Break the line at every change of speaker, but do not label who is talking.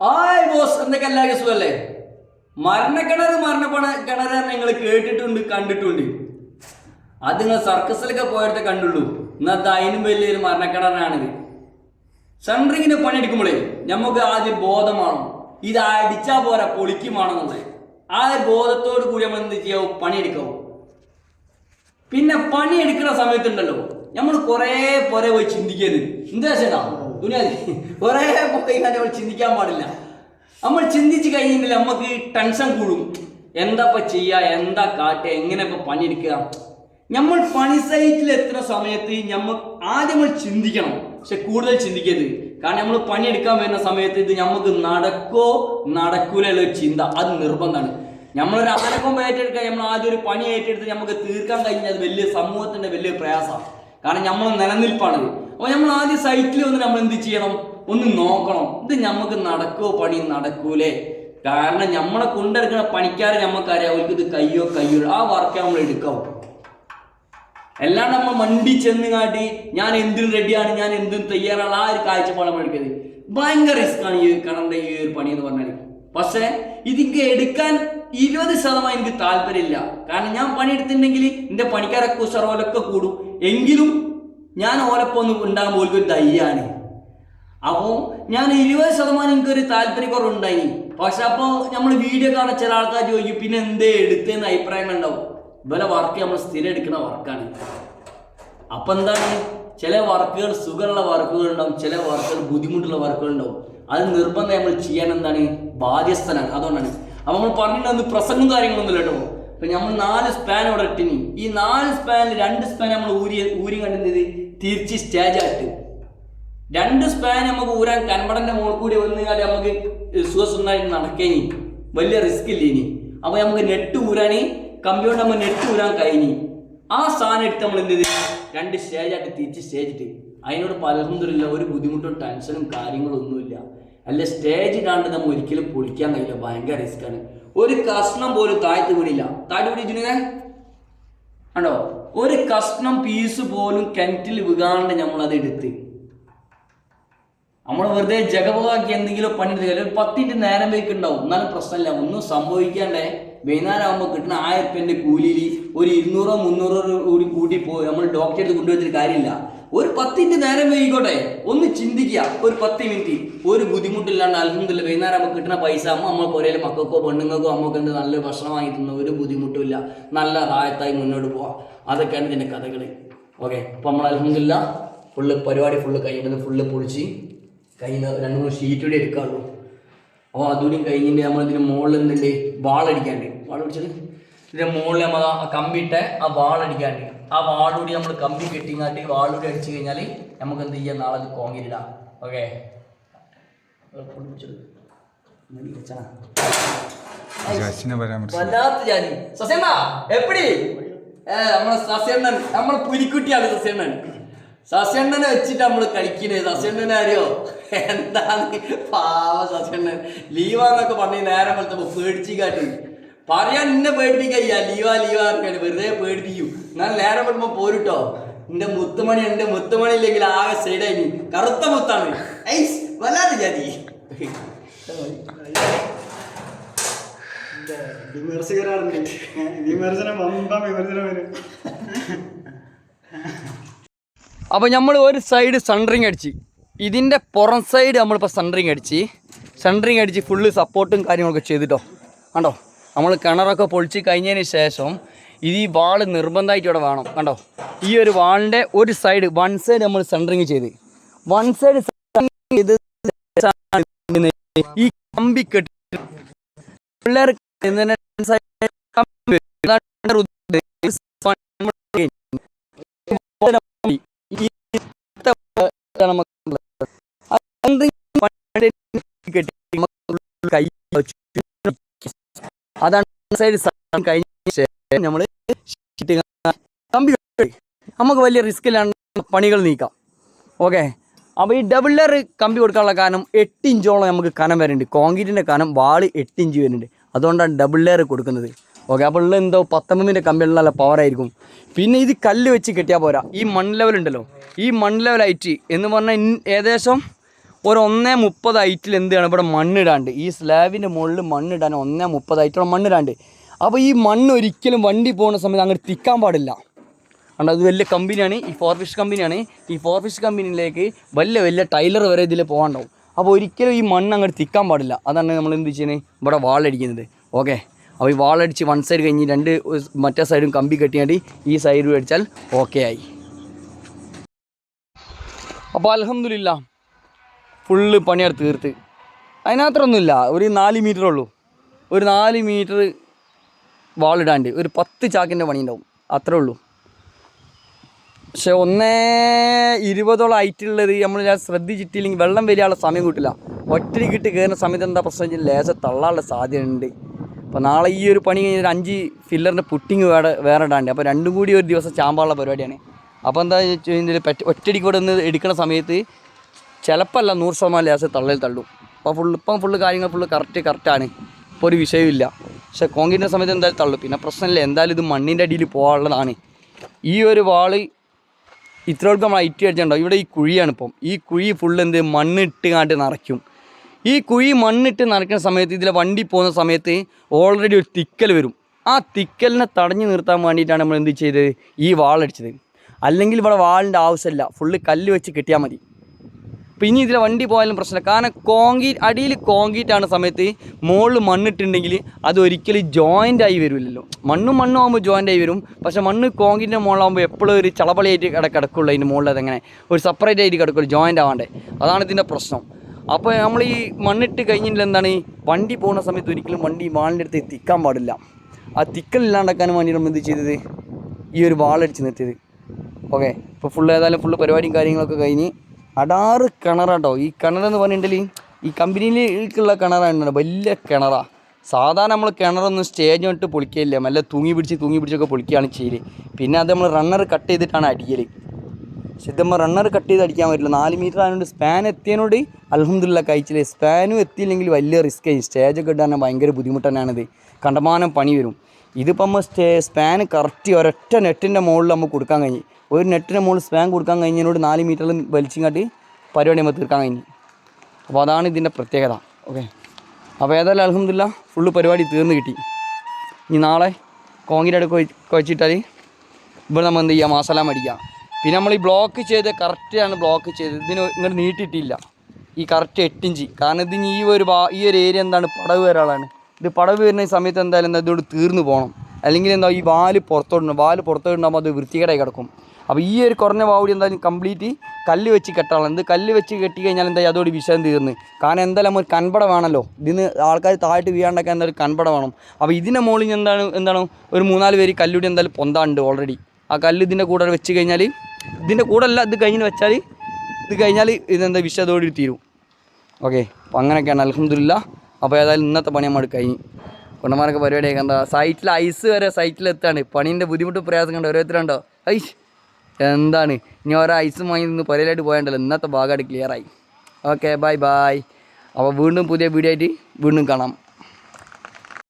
ആയ് ബോസ് എന്തൊക്കെ എല്ലാവരും സുഖല്ലേ? മരണക്കിണർ മരണപ്പണ കിണർ നിങ്ങൾ കേട്ടിട്ടുണ്ട് കണ്ടിട്ടുണ്ട്. അത് നിങ്ങൾ സർക്കസിലൊക്കെ പോയിടത്തെ കണ്ടുള്ളൂ. ഇന്നത്തെ അതിനും വലിയൊരു മരണക്കിണറാണിത് സെൻട്രിങ്ങിന് പണിയെടുക്കുമ്പോഴേ നമുക്ക് ആദ്യം ബോധമാണോ ഇത് അടിച്ചാ പോരാ പൊളിക്കുമാണെന്നുള്ളത് ആ ബോധത്തോട് കൂടി നമ്മൾ എന്ത് ചെയ്യാവും പണിയെടുക്കാവും പിന്നെ പണിയെടുക്കുന്ന സമയത്തുണ്ടല്ലോ നമ്മൾ കുറേ പോരെ പോയി ചിന്തിക്കരുത്. എന്താ ചേട്ടാ? ദുനിയാതി കുറേ പോയി നമ്മൾ ചിന്തിക്കാൻ പാടില്ല. നമ്മൾ ചിന്തിച്ച് കഴിഞ്ഞിട്ടുണ്ടെങ്കിൽ നമുക്ക് ടെൻഷൻ കൂടും. എന്താ ഇപ്പൊ ചെയ്യുക എന്താ കാട്ടുക എങ്ങനെ ഇപ്പൊ പണിയെടുക്കുക. നമ്മൾ പണി സൈറ്റിൽ എത്തുന്ന സമയത്ത് നമ്മൾ ആദ്യം നമ്മൾ ചിന്തിക്കണം. പക്ഷെ കൂടുതൽ ചിന്തിക്കരുത്. കാരണം നമ്മൾ പണി പണിയെടുക്കാൻ വരുന്ന സമയത്ത് ഇത് നമുക്ക് നടക്കോ നടക്കൂലുള്ള ഒരു ചിന്ത. അത് നിർബന്ധമാണ്. നമ്മളൊരു ആനക്കൊമ്പ് ഏറ്റെടുക്കാൻ നമ്മൾ ആദ്യം ഒരു പണി ഏറ്റെടുത്ത് നമുക്ക് തീർക്കാൻ കഴിഞ്ഞാൽ വലിയ സമൂഹത്തിന്റെ വലിയ പ്രയാസമാണ്. കാരണം നമ്മൾ നിലനിൽപ്പാണ്. നമ്മൾ ആദ്യം സൈറ്റിൽ വന്ന് നമ്മൾ എന്ത് ചെയ്യണം? ഒന്ന് നോക്കണം. ഇത് നമുക്ക് നടക്കുമോ പണി നടക്കൂലേ? കാരണം നമ്മളെ കൊണ്ടെടുക്കുന്ന പണിക്കാരെ നമുക്കറിയാം അവർക്ക് ഇത് കയ്യോ കയ്യോ ആ വർക്ക് നമ്മൾ എടുക്കാവും. അല്ലാണ്ട് നമ്മൾ മണ്ടി ചെന്ന് കാട്ടി ഞാൻ എന്തിനും റെഡിയാണ് ഞാൻ എന്തിനും തയ്യാറാണ് ആ ഒരു കാഴ്ചപ്പാട് നമ്മൾ എടുക്കുന്നത് ഭയങ്കര റിസ്ക് ആണ് ഈ കടന്റെ ഈ ഒരു പണി എന്ന് പറഞ്ഞാൽ പക്ഷേ ഇതിക്ക് എടുക്കാൻ ഇരുപത് ശതമാനം എനിക്ക് താല്പര്യമില്ല. കാരണം ഞാൻ പണിയെടുത്തിട്ടുണ്ടെങ്കിൽ എന്റെ പണിക്കാരൊക്കെ ഉഷറോലൊക്കെ കൂടും. എങ്കിലും ഞാൻ ഓലപ്പൊന്നും ഉണ്ടാകുമ്പോൾ ഒരു ധൈര്യമാണ്. അപ്പോൾ ഞാൻ ഇരുപത് ശതമാനം എനിക്കൊരു താല്പര്യക്കുറവുണ്ടായി. പക്ഷെ അപ്പോൾ നമ്മൾ വീഡിയോ കാണാൻ ചില ആൾക്കാർ ചോദിക്കും പിന്നെ എന്തേ എടുത്തതെന്ന് അഭിപ്രായങ്ങൾ ഉണ്ടാവും ഇവരെ വർക്ക് നമ്മൾ സ്ഥിരം എടുക്കുന്ന വർക്കാണ് അപ്പം എന്താണ്? ചില വർക്കുകൾ സുഖമുള്ള വർക്കുകൾ ഉണ്ടാവും ചില വർക്കുകൾ ബുദ്ധിമുട്ടുള്ള വർക്കുകൾ ഉണ്ടാവും. അത് നിർബന്ധം നമ്മൾ ചെയ്യാൻ എന്താണ്? ബാധ്യസ്ഥനാണ്. അതുകൊണ്ടാണ്. അപ്പം നമ്മൾ പറഞ്ഞിട്ടുണ്ടെന്ന് പ്രസംഗം കാര്യങ്ങളൊന്നും കേട്ടോ. ഇപ്പൊ നമ്മൾ നാല് സ്പാൻ അവിടെ ഇട്ടിനി. ഈ നാല് സ്പാനിൽ രണ്ട് സ്പാൻ നമ്മൾ ഊരി ഊരി കണ്ടുന്നത് തിരിച്ച് സ്റ്റേജ് ആയിട്ട് രണ്ട് സ്പാൻ നമുക്ക് ഊരാൻ കൻപടന്റെ മോൾ കൂടി വന്നു കഴിഞ്ഞാൽ നമുക്ക് സുഖസുന്ദരായിട്ട് നടക്കേനി. വലിയ റിസ്ക് ഇല്ല ഇനി അപ്പൊ നമുക്ക് നെറ്റ് ഊരാൻ കമ്പ്യൂട്ടർ നമ്മൾ നെറ്റ് ഊരാൻ കഴിഞ്ഞി. ആ സാധനം എടുത്ത് നമ്മൾ എന്ത് രണ്ട് സ്റ്റേജ് ആയിട്ട് തിരിച്ച് സ്റ്റേജ് ഇട്ട്. അതിനോട് പലർന്നില്ല ഒരു ബുദ്ധിമുട്ടും ടെൻഷനും കാര്യങ്ങളും ഒന്നുമില്ല. അല്ല സ്റ്റേജ് ഇടാണ്ട് നമ്മൾ ഒരിക്കലും പൊളിക്കാൻ കഴിയില്ല. ഭയങ്കര റിസ്ക്കാണ് ഒരു കഷ്ണം പോലും താഴ്ത്തു വീടില്ല. താഴ്ത്തു പിടിച്ചിട്ടുണ്ടേ ആണോ ഒരു കഷ്ണം പീസ് പോലും കിണറ്റിൽ വീകാണ്ട് നമ്മൾ അത് എടുത്ത്. നമ്മൾ വെറുതെ ജഗപകാക്കി എന്തെങ്കിലും പണിയെടുത്ത് ഒരു പത്തിന്റെ നേരം വയ്ക്ക് ഉണ്ടാവും എന്നാലും പ്രശ്നമില്ല. ഒന്നും സംഭവിക്കാണ്ടേ വൈകുന്നേരം ആകുമ്പോൾ കിട്ടുന്ന ആയിരം റുപ്യന്റെ കൂലിയിൽ ഒരു ഇരുന്നൂറോ മുന്നൂറോ കൂടി കൂട്ടി പോയി നമ്മൾ ഡോക്ടറെ അടുത്ത് കൊണ്ടുവച്ചിട്ട് കാര്യമില്ല. ഒരു പത്തിന്റെ നേരം വൈകിക്കോട്ടെ? ഒന്ന് ചിന്തിക്കുക. ഒരു പത്ത് മിനിറ്റ്. ഒരു ബുദ്ധിമുട്ടില്ലാണ്ട് അലഹമില്ല വൈകുന്നേരം നമുക്ക് കിട്ടുന്ന പൈസ അമ്മ നമ്മൾ പുരയിലെ മക്കൾക്കോ പെണ്ണുങ്ങൾക്കോ അമ്മയ്ക്ക് എന്ത് നല്ല ഭക്ഷണം വാങ്ങി തന്നെ. ഒരു ബുദ്ധിമുട്ടുമില്ല. നല്ല റായത്തായി മുന്നോട്ട് പോവാം. അതൊക്കെയാണ് ഇതിന്റെ കഥകൾ ഓക്കെ? അപ്പോൾ നമ്മൾ അലഹമില്ല ഫുള്ള് പരിപാടി ഫുള്ള് കഴിയുന്നത് ഫുള്ള് പൊളിച്ച് കയ്യിൽ രണ്ട് മൂന്ന് ഷീറ്റ് കൂടി എടുക്കാറുള്ളൂ അപ്പോൾ അതുകൂടി കഴിഞ്ഞിട്ട് നമ്മൾ ഇതിന് മുകളിൽ എന്തുണ്ട്? വാളടിക്കാണ്ട് വാൾ പിടിച്ചത്? ഇതിന്റെ മുകളിൽ നമ്മൾ ആ കമ്പിയിട്ട് ആ വാളടിക്കാണ്ട് ആ വാളൂടി നമ്മൾ കമ്പി കെട്ടിങ്ങാട്ടി വാളൂടി അടിച്ചു കഴിഞ്ഞാൽ നമുക്ക് എന്ത് ചെയ്യാം? നാളെ അത് കോങ്ങിലിടാം ഓക്കെ
ജാസിനെ പരാമർശിച്ചു.
വല്ലാത്ത ജാതി. സസ്യണ്ണ എപ്പടി? ഏ നമ്മളെ സസ്യണ്ണൻ. നമ്മളെ പുലിക്കുട്ടിയാണ് സസ്യണ്ണൻ. സസ്യണ്ണനെ വെച്ചിട്ട് നമ്മൾ കളിക്കുന്നത് സസ്യണ്ണനെ അറിയോ? എന്താണ് പാവ സസ്യണ്ണൻ. ലീവാന്നൊക്കെ പറഞ്ഞ് നേരം പോലത്തെ പേടിച്ചു കാട്ടി. പറയാൻ നിന്നെ പേടിപ്പിക്കയ്യ ലീവാ ലീവാ പറഞ്ഞാണ് വെറുതെ പേടിപ്പിക്കൂ. എന്നാൽ നേരം വരുമ്പോ പോരുട്ടോ. എന്റെ മുത്തുമണി എന്റെ മുത്തുമണി ഇല്ലെങ്കിൽ ആകെ സൈഡായി കറുത്ത മുത്താണ്. ഐസ് വല്ലാതെ ജാതി.
വിമർശകരാറുണ്ട് വിമർശനം വമ്പം വിമർശനം വരും.
അപ്പോൾ നമ്മൾ ഒരു സൈഡ് സൺറിങ് അടിച്ച്. ഇതിന്റെ പുറം സൈഡ് നമ്മളിപ്പോൾ സൺറിങ് അടിച്ച്. സൺറിങ് അടിച്ച് ഫുള്ള് സപ്പോർട്ടും കാര്യങ്ങളൊക്കെ ചെയ്തിട്ടോ. കണ്ടോ? നമ്മൾ കിണറൊക്കെ പൊളിച്ച് കഴിഞ്ഞതിന് ശേഷം ഇത് ഈ വാൾ നിർബന്ധമായിട്ട് ഇവിടെ വേണം. കണ്ടോ? ഈ ഒരു വാളിന്റെ ഒരു സൈഡ് വൺ സൈഡ് നമ്മൾ സെന്ററിങ് ചെയ്ത്. വൺ സൈഡ് ഈ കമ്പി കെട്ടി പിള്ളേർ നമുക്ക് കൈ അതാണ് കഴിഞ്ഞ ശേഷം നമ്മൾ കമ്പി നമുക്ക് വലിയ റിസ്ക്കിലാണ് പണികൾ നീക്കാം. ഓക്കെ അപ്പോൾ ഈ ഡബിൾ ലെയർ കമ്പി കൊടുക്കാനുള്ള കാരണം എട്ട് ഇഞ്ചോളം നമുക്ക് കനം വരുന്നുണ്ട് കോൺക്രീറ്റിന്റെ കനം വാൾ എട്ട് ഇഞ്ച് വരുന്നുണ്ട് അതുകൊണ്ടാണ് ഡബിൾ ലെയർ കൊടുക്കുന്നത്. ഓക്കെ അപ്പോൾ ഉള്ള എന്തോ പത്തൊമ്പതിന്റെ കമ്പിയുള്ള നല്ല പവറായിരിക്കും പിന്നെ ഇത് കല്ല് വെച്ച് കെട്ടിയാൽ പോരാ. ഈ മൺ ലെവൽ ഉണ്ടല്ലോ. ഈ മൺ ഹൈറ്റ് എന്ന് പറഞ്ഞാൽ ഏകദേശം ഒരു ഒന്നേ മുപ്പത് ഐറ്റിൽ എന്താണ് ഇവിടെ മണ്ണിടാണ്ട്. ഈ സ്ലാബിന്റെ മുകളിൽ മണ്ണിടാൻ ഒന്നേ മുപ്പത് ഹൈറ്റോളം മണ്ണിടാണ്ട്. അപ്പോൾ ഈ മണ്ണ് ഒരിക്കലും വണ്ടി പോകുന്ന സമയത്ത് അങ്ങോട്ട് തിക്കാൻ പാടില്ല. കണ്ടോ? അത് വലിയ കമ്പനിയാണ്. ഈ ഫോർ ഫിഷ് കമ്പനിയാണ് ഈ ഫോർ ഫിഷ് കമ്പനിയിലേക്ക് വലിയ വലിയ ടൈലർ വരെ ഇതിൽ പോകാണ്ടാവും. അപ്പോൾ ഒരിക്കലും ഈ മണ്ണ് അങ്ങോട്ട് തിക്കാൻ പാടില്ല. അതാണ് നമ്മൾ എന്ത് ചെയ്യുന്നത് ഇവിടെ വാളടിക്കുന്നത്. ഓക്കെ? അപ്പോൾ ഈ വാളടിച്ച് വൺ സൈഡ് കഴിഞ്ഞ് രണ്ട് മറ്റേ സൈഡും കമ്പി കെട്ടിയാണ്ട് ഈ സൈഡും അടിച്ചാൽ ഓക്കെ ആയി. അപ്പോൾ അലഹമില്ല ഫുള്ള് പണിയെടുത്ത് തീർത്ത്. അതിനകത്തൊന്നുമില്ല. ഒരു നാല് മീറ്റർ ഉള്ളൂ. ഒരു നാല് മീറ്റർ വാളിടാണ്ട് ഒരു പത്ത് ചാക്കിന്റെ പണി ഉണ്ടാവും അത്രേ ഉള്ളൂ. പക്ഷെ ഒന്നേ ഇരുപതോളം ഹൈറ്റുള്ളത് നമ്മൾ ഞാൻ ശ്രദ്ധിച്ചിട്ടില്ലെങ്കിൽ വെള്ളം വരികയുള്ള സമയം കിട്ടില്ല. ഒറ്റയ്ക്കിട്ട് കയറുന്ന സമയത്ത് എന്താ പ്രശ്നം വെച്ചാൽ ലേശം തള്ളാനുള്ള സാധ്യതയുണ്ട്. അപ്പോൾ നാളെ ഈ ഒരു പണി കഴിഞ്ഞാൽ അഞ്ച് ഫില്ലറിന്റെ പുട്ടിങ് വേറെ വേറെ ഇടാണ്ട്. അപ്പോൾ രണ്ടും കൂടി ഒരു ദിവസം ചാമ്പാനുള്ള പരിപാടിയാണ്. അപ്പോൾ എന്താ വെച്ച് കഴിഞ്ഞാൽ പെറ്റ ഒറ്റടിക്ക് ഇവിടെ നിന്ന് എടുക്കുന്ന സമയത്ത് ചിലപ്പോൾ അല്ല നൂറ് ശതമാനം ലേസ് തള്ളയിൽ തള്ളും. അപ്പോൾ ഫുള്ള് ഇപ്പം ഫുള്ള് കാര്യങ്ങൾ ഫുള്ള് കറക്റ്റ് കറക്റ്റാണ് ഇപ്പോൾ ഒരു വിഷയമില്ല പക്ഷെ കോൺക്രീറ്റിന്റെ സമയത്ത് എന്തായാലും തള്ളും. പിന്നെ പ്രശ്നമില്ല. എന്തായാലും ഇത് മണ്ണിന്റെ അടിയിൽ പോകാനുള്ളതാണ്. ഈ ഒരു വാൾ ഇത്രയോൾക്ക് നമ്മൾ ഐറ്റി അടിച്ചിട്ടുണ്ടോ? ഇവിടെ ഈ കുഴിയാണ് ഇപ്പം. ഈ കുഴി ഫുള്ള് എന്ത്? മണ്ണിട്ട് കാണ്ട് നിറയ്ക്കും. ഈ കുഴി മണ്ണിട്ട് നിറയ്ക്കുന്ന സമയത്ത് ഇതിലെ വണ്ടി പോകുന്ന സമയത്ത് ഓൾറെഡി ഒരു തിക്കൽ വരും. ആ തിക്കലിനെ തടഞ്ഞു നിർത്താൻ വേണ്ടിയിട്ടാണ് നമ്മൾ എന്ത് ചെയ്തത്? ഈ വാളടിച്ചത്. അല്ലെങ്കിൽ ഇവിടെ വാളിന്റെ ആവശ്യമില്ല. ഫുള്ള് കല്ല് വെച്ച് കിട്ടിയാൽ മതി. ഇനി ഇതിലെ വണ്ടി പോയാലും പ്രശ്നമില്ല. കാരണം കോൺക്രീറ്റ് അടിയിൽ കോൺക്രീറ്റ് ആണ് സമയത്ത് മുകളിൽ മണ്ണിട്ടുണ്ടെങ്കിൽ അത് ഒരിക്കലും ജോയിന്റ് ആയി വരുമല്ലോ മണ്ണും മണ്ണും ആകുമ്പോൾ ജോയിന്റ് ആയി വരും. പക്ഷേ മണ്ണ് കോൺക്രീറ്റിന്റെ മുകളിലാകുമ്പോൾ എപ്പോഴും ഒരു ചളപളിയായിട്ട് കിട കിടക്കുള്ളൂ അതിന്റെ മുകളിൽ അതെങ്ങനെ. ഒരു സെപ്പറേറ്റ് ആയിട്ട് കിടക്കുള്ളൂ ജോയിന്റ് ആവാണ്ടേ. അതാണ് ഇതിന്റെ പ്രശ്നം. അപ്പോൾ നമ്മൾ ഈ മണ്ണിട്ട് കഴിഞ്ഞിട്ട് എന്താണ്? വണ്ടി പോകുന്ന സമയത്ത് ഒരിക്കലും വണ്ടി വാളിന്റെ അടുത്ത് തിക്കാൻ പാടില്ല. ആ തിക്കലില്ലാണ്ടാക്കാൻ വേണ്ടി നമ്മൾ എന്ത് ചെയ്തത്? ഈ ഒരു വാളടിച്ച് നിർത്തിയത്. ഓക്കെ? ഇപ്പോൾ ഫുള്ള് ഏതായാലും ഫുള്ള് പരിപാടിയും കാര്യങ്ങളൊക്കെ കഴിഞ്ഞ് അടാറ് കിണറാട്ടോ. ഈ കിണറെന്ന് പറഞ്ഞിട്ടുണ്ടെങ്കിൽ ഈ കമ്പനിയിലേക്കുള്ള കിണറാണ് വലിയ കിണറാ. സാധാരണ നമ്മൾ കിണറൊന്നും സ്റ്റേജ് ഇട്ട് പൊളിക്കുകയില്ല നല്ല തൂങ്ങി പിടിച്ച് തൂങ്ങി പിടിച്ചൊക്കെ പൊളിക്കുകയാണ് ചെയ്യൽ. പിന്നെ അത് നമ്മൾ റണ്ണർ കട്ട് ചെയ്തിട്ടാണ് അടിക്കൽ ശരിക്കും റണ്ണർ കട്ട് ചെയ്ത് അടിക്കാൻ പറ്റില്ല. നാല് മീറ്റർ ആയതുകൊണ്ട് സ്പാൻ എത്തിയതിനോട് അലഹമില്ല കഴിച്ചില്ലേ. സ്പാനും എത്തിയില്ലെങ്കിൽ വലിയ റിസ്ക് ആയി. സ്റ്റേജൊക്കെ ഇട്ടാൽ ഭയങ്കര ബുദ്ധിമുട്ട് തന്നെയാണിത്. കണ്ടമാനം പണി വരും. നമ്മൾ സ്റ്റേ സ്പാൻ കറക്റ്റ് ഒരൊറ്റ നെറ്റിന്റെ മുകളിൽ നമുക്ക് കൊടുക്കാൻ കഴിഞ്ഞു. ഒരു നെറ്റിന്റെ മുകളിൽ സ്പാൻ കൊടുക്കാൻ കഴിഞ്ഞതിനോട് നാല് മീറ്ററിൽ കാട്ടി പരിപാടി നമ്മൾ തീർക്കാൻ കഴിഞ്ഞു. അപ്പോൾ അതാണ് ഇതിന്റെ പ്രത്യേകത. ഓക്കെ അപ്പോൾ ഏതായാലും അലഹമില്ല ഫുള്ള് പരിപാടി തീർന്ന് കിട്ടി. ഇനി നാളെ കോൺക്രീറ്റ് അടുക്ക് കുഴച്ചിട്ടാൽ ഇവിടെ നമ്മൾ എന്ത് ചെയ്യുക മസാല മടിക്കുക പിന്നെ നമ്മൾ ഈ ബ്ലോക്ക് ചെയ്ത് കറക്റ്റാണ് ബ്ലോക്ക് ചെയ്ത് ഇതിന് ഇങ്ങോട്ട് നീട്ടിയിട്ടില്ല. ഈ കറക്റ്റ് എട്ടിഞ്ച് കാരണം ഇതിന് ഈ ഒരു ഈ ഒരു ഏരിയ എന്താണ്? പടവ് വരാളാണ് ഇത് പടവ് വരുന്ന സമയത്ത് എന്തായാലും എന്താ ഇതോട് തീർന്നു പോകണം അല്ലെങ്കിൽ എന്താ ഈ വാൽ പുറത്തോടണം. വാൽ പുറത്തോടുണ്ടാകുമ്പോൾ അത് വൃത്തികേടായി കിടക്കും. അപ്പോൾ ഈ ഒരു കുറഞ്ഞ വാവുടി എന്തായാലും കംപ്ലീറ്റ് കല്ല് വെച്ച് കെട്ടാളാണ് ഇത് കല്ല് വെച്ച് കെട്ടി കഴിഞ്ഞാൽ എന്താ അതോട് വിഷയം തീർന്ന്. കാരണം എന്തായാലും ഒരു കൺപട വേണമല്ലോ ഇതിന് ആൾക്കാർ താഴ്ത്ത് വീഴാണ്ടൊക്കെ എന്തായാലും കൺപട വേണം. അപ്പോൾ ഇതിന്റെ മുകളിൽ എന്താണ് എന്താണ്? ഒരു മൂന്നാൽ പേര് കല്ലുടി എന്തായാലും പൊന്താണ്ട് ഓൾറെഡി ആ കല്ല് ഇതിന്റെ കൂടെ വെച്ച് കഴിഞ്ഞാൽ ഇതിന്റെ കൂടെ അല്ല ഇത് കഴിഞ്ഞ് വെച്ചാൽ ഇത് കഴിഞ്ഞാൽ ഇതെന്താ വിഷയം അതോടി തീരും. ഓക്കെ അപ്പോൾ അങ്ങനെയൊക്കെയാണ്. അലഹമില്ല അപ്പോൾ ഏതായാലും ഇന്നത്തെ പണി നമ്മൾ കഴിഞ്ഞു. കൊണ്ടന്മാരൊക്കെ പരിപാടിയൊക്കെ എന്താ സൈറ്റിൽ ഐസ് വരെ സൈറ്റിൽ സൈറ്റിലെത്താണ് പണീന്റെ ബുദ്ധിമുട്ട് പ്രയാസം കണ്ടോ? ഓരോരുത്തരുണ്ടോ? ഐ എന്താണ്? ഇനി ഓരോ ഐസും വാങ്ങി നിന്ന് പുരയിലായിട്ട് പോയണ്ടല്ലോ. ഇന്നത്തെ ഭാഗമായിട്ട് ക്ലിയറായി ഓക്കെ ബൈ ബൈ അപ്പോൾ വീണ്ടും പുതിയ വീഡിയോ ആയിട്ട് വീണ്ടും കാണാം.